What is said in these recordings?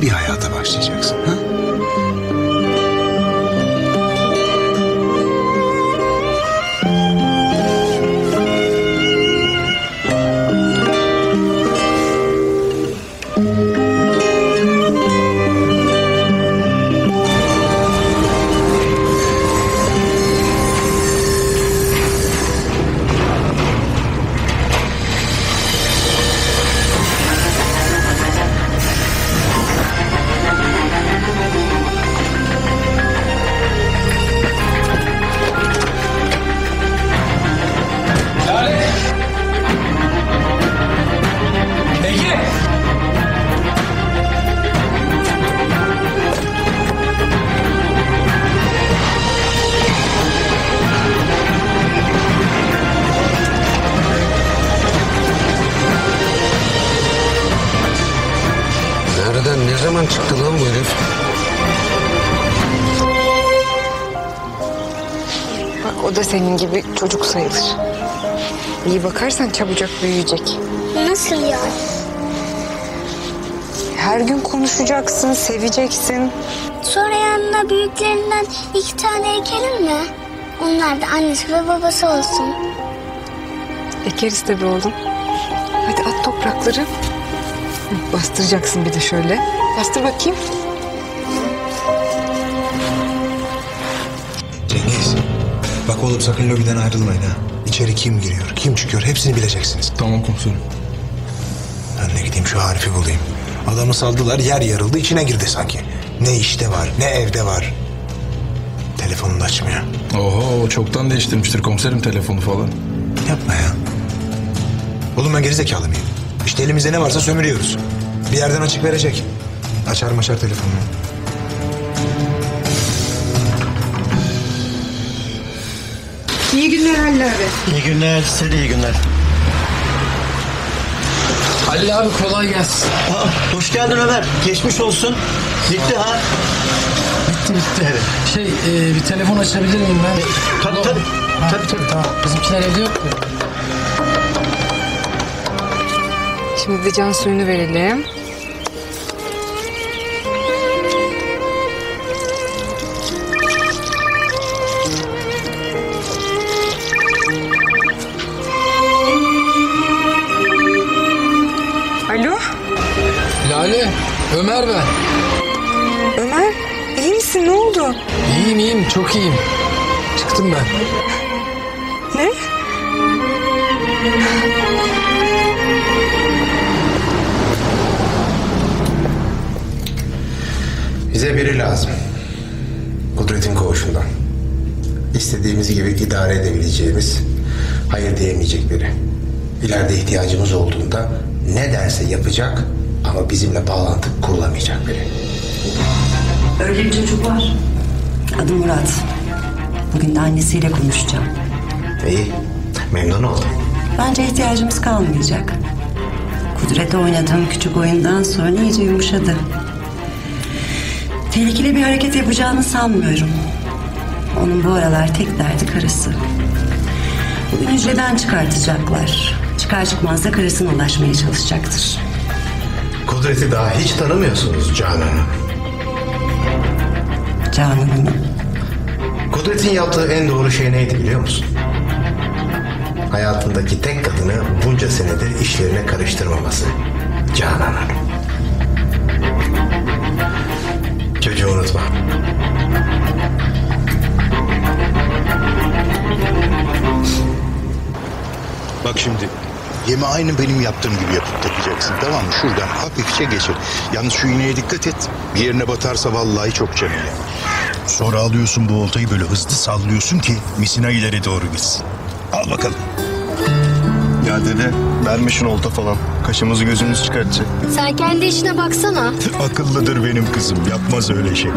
bir hayata başlayacaksın. Ha? Ne zaman çıktı lan bu herif? Bak o da senin gibi çocuk sayılır. İyi bakarsan çabucak büyüyecek. Nasıl yani? Her gün konuşacaksın, seveceksin. Sonra yanına büyüklerinden iki tane ekelim mi? Onlar da annesi ve babası olsun. Ekeriz tabii oğlum. Hadi at toprakları. Hı, Bastıracaksın bir de şöyle. Bastır bakayım. Cengiz. Bak oğlum sakın lobiden ayrılmayın ha. İçeri kim giriyor, kim çıkıyor hepsini bileceksiniz. Tamam komiserim. Ben de gideyim şu Arif'i bulayım. Adamı saldılar yer yarıldı içine girdi sanki. Ne işte var ne evde var. Telefonunu da açmıyor. Oho çoktan değiştirmiştir komiserim telefonu falan. Yapma ya. Oğlum ben gerizekalı mıyım? İşte elimizde ne varsa sömürüyoruz. Bir yerden açık verecek. Açar maçar telefonunu. İyi günler Halil abi. İyi günler, size de iyi günler. Halil abi kolay gelsin. Aa, hoş geldin Ömer. Geçmiş olsun. Bitti ha. Bitti bitti. Evet. Şey e, bir telefon açabilir miyim ben? Tabii Alo. tabii. Ha, Tabii tabii. Tamam. Bizimkiler evde yok mu? Şimdi de can suyunu verelim. Alo Lale, Ömer ben. Ömer iyi misin ne oldu? İyiyim iyiyim, çok iyiyim. Çıktım ben. Ne? Biri lazım. Kudretin koğuşundan. İstediğimiz gibi idare edebileceğimiz, hayır diyemeyecek biri. İleride ihtiyacımız olduğunda ne derse yapacak ama bizimle bağlantı kurulamayacak biri. Öyle bir çocuk var. Adı Murat. Bugün de annesiyle konuşacağım. İyi, memnun oldum. Bence ihtiyacımız kalmayacak. Kudret'e oynadığım küçük oyundan sonra iyice yumuşadı. Tehlikeli bir hareket yapacağını sanmıyorum. Onun bu aralar tek derdi karısı. Bugün hücreden çıkartacaklar. Çıkar çıkmaz da karısına ulaşmaya çalışacaktır. Kudreti daha hiç tanımıyorsunuz Canan Hanım. Canan Hanım. Kudret'in yaptığı en doğru şey neydi biliyor musun? Hayatındaki tek kadını bunca senedir işlerine karıştırmaması. Canan Hanım. Çocuğu unutma. Bak şimdi yemi aynı benim yaptığım gibi yapıp takacaksın tamam mı? Şuradan hafifçe geçir. Yalnız şu iğneye dikkat et. Bir yerine batarsa vallahi çok canı. Sonra alıyorsun bu oltayı böyle hızlı sallıyorsun ki misina ileri doğru gitsin. Al bakalım. Ya dede, vermişin olta falan. Kaşımızı gözümüzü çıkartacak. Sen kendi işine baksana. Akıllıdır benim kızım yapmaz öyle şey.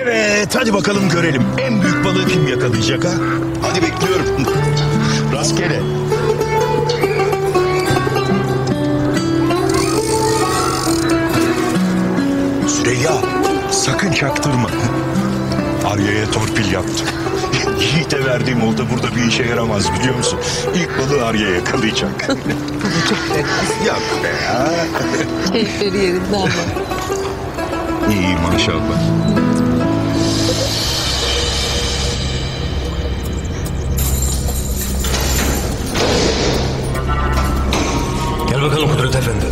Evet hadi bakalım görelim. En büyük balığı kim yakalayacak ha? Hadi bekliyorum. Rastgele. Süreyya sakın çaktırma. Arya'ya torpil yaptım. Yiğit'e verdiğim olta burada bir işe yaramaz biliyor musun? İlk balığı Arya yakalayacak. Yok be ya. Keyifleri yerinde ama. İyi maşallah. Gel bakalım Kudret Efendi.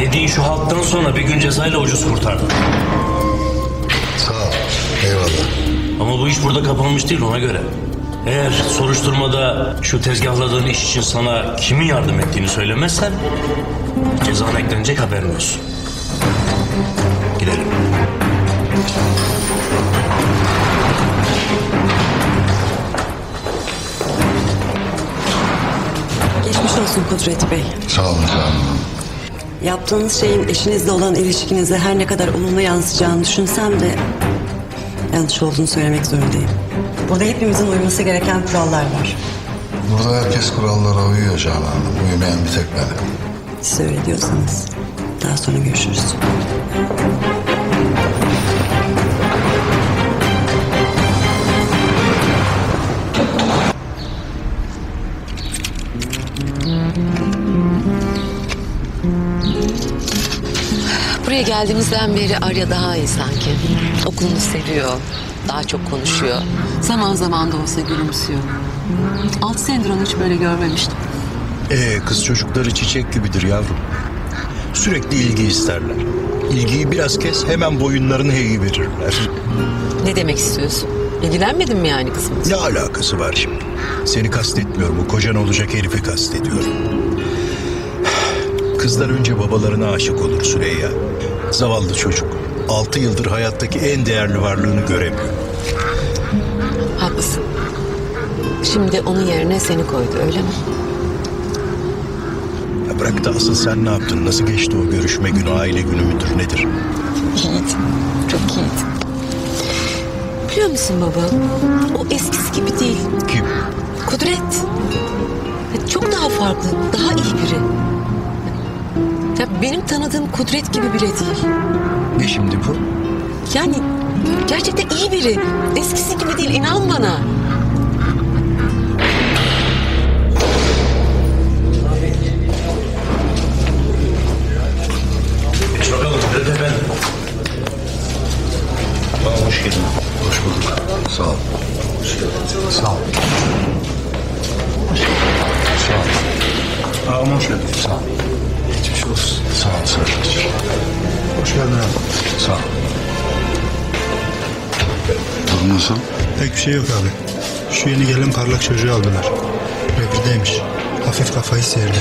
Yediğin şu halktan sonra bir gün cezayla ucuz kurtardın. Sağ ol. Eyvallah. Ama bu iş burada kapanmış değil ona göre. Eğer soruşturmada şu tezgahladığın iş için sana kimin yardım ettiğini söylemezsen cezana eklenecek haberin olsun. Gidelim. Geçmiş olsun Kudret Bey. Sağ olun olun. Yaptığınız şeyin eşinizle olan ilişkinize her ne kadar olumlu yansıyacağını düşünsem de yanlış olduğunu söylemek zorundayım. Burada hepimizin uyması gereken kurallar var. Burada herkes kurallara uyuyor Canan Hanım. Uyumayan bir tek benim. Siz öyle diyorsanız. Daha sonra görüşürüz. Buraya geldiğimizden beri Arya daha iyi sanki. Okulunu seviyor. Daha çok konuşuyor. Zaman zaman da olsa gülümsüyor. Altı senedir onu hiç böyle görmemiştim. Ee, kız çocukları çiçek gibidir yavrum. Sürekli ilgi isterler. İlgiyi biraz kes hemen boyunlarını eğiverirler. Ne demek istiyorsun? İlgilenmedin mi yani kızımız? Ne alakası var şimdi? Seni kastetmiyorum. O kocan olacak herifi kastediyorum. Kızlar önce babalarına aşık olur Süreyya. Zavallı çocuk. Altı yıldır hayattaki en değerli varlığını göremiyor. Haklısın. Şimdi onun yerine seni koydu öyle mi? Ya bırak da asıl sen ne yaptın? Nasıl geçti o görüşme günü, aile günü müdür nedir? İyiydi. Çok iyiydi. Biliyor musun baba? O eskisi gibi değil. Kim? Kudret. Çok daha farklı, daha iyi biri. Ya benim tanıdığım Kudret gibi bile değil. Ne şimdi bu? Yani gerçekten iyi biri. Eskisi gibi değil, inan bana. Geç bakalım Kudret Efendi. Aa, hoş geldin. Hoş bulduk. Sağ ol. Sağ ol. Sağ ol. Aa, hoş geldin. Sağ ol. Geçmiş olsun. Sağ ol Sertaç. Hoş geldin abi. Sağ ol. Durum nasıl? Pek bir şey yok abi. Şu yeni gelen parlak çocuğu aldılar. Revirdeymiş. Hafif kafayı sıyırdı.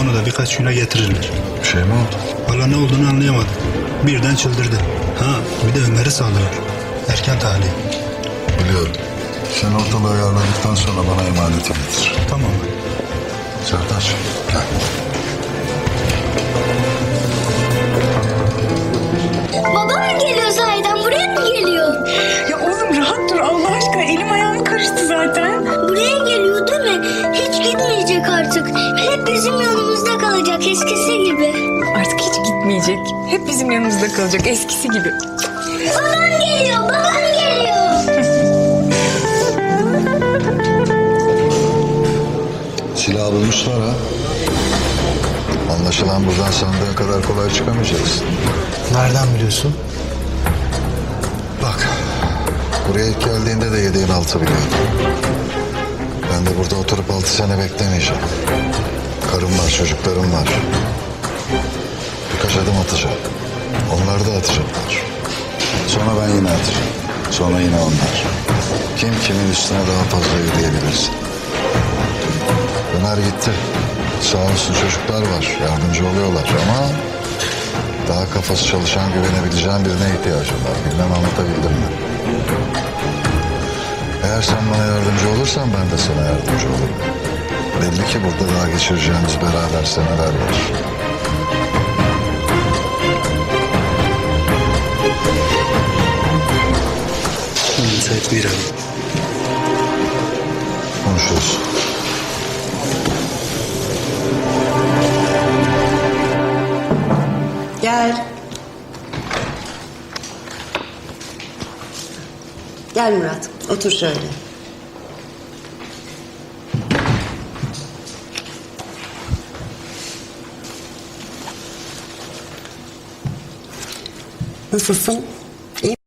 Onu da birkaç güne getirirler. Bir şey mi oldu? Valla ne olduğunu anlayamadım. Birden çıldırdı. Ha bir de Ömer'i saldılar. Erken tahliye. Biliyorum. Sen ortalığı ayarladıktan sonra bana emaneti getir. Tamam? Sertaç gel. Geliyor sahiden? Buraya mı geliyor? Ya oğlum rahat dur Allah aşkına elim ayağım karıştı zaten. Buraya geliyor değil mi? Hiç gitmeyecek artık. Hep bizim yanımızda kalacak eskisi gibi. Artık hiç gitmeyecek. Hep bizim yanımızda kalacak eskisi gibi. Babam geliyor, babam geliyor. Silah bulmuşlar ha. Anlaşılan buradan sandığın kadar kolay çıkamayacaksın. Nereden biliyorsun? Buraya ilk geldiğinde de yediğin altı biliyordum. Ben de burada oturup altı sene beklemeyeceğim. Karım var, çocuklarım var. Birkaç adım atacağım. Onlar da atacaklar. Sonra ben yine atacağım. Sonra yine onlar. Kim kimin üstüne daha fazla yürüyebilirsin. Ömer gitti. Sağ olsun çocuklar var. Yardımcı oluyorlar ama daha kafası çalışan güvenebileceğim birine ihtiyacım var. Bilmem anlatabildim mi? Eğer sen bana yardımcı olursan ben de sana yardımcı olurum. Belli ki burada daha geçireceğimiz beraber seneler var. Müsait bir. Konuşuruz. Gel. Gel Murat. Otur şöyle. Nasılsın?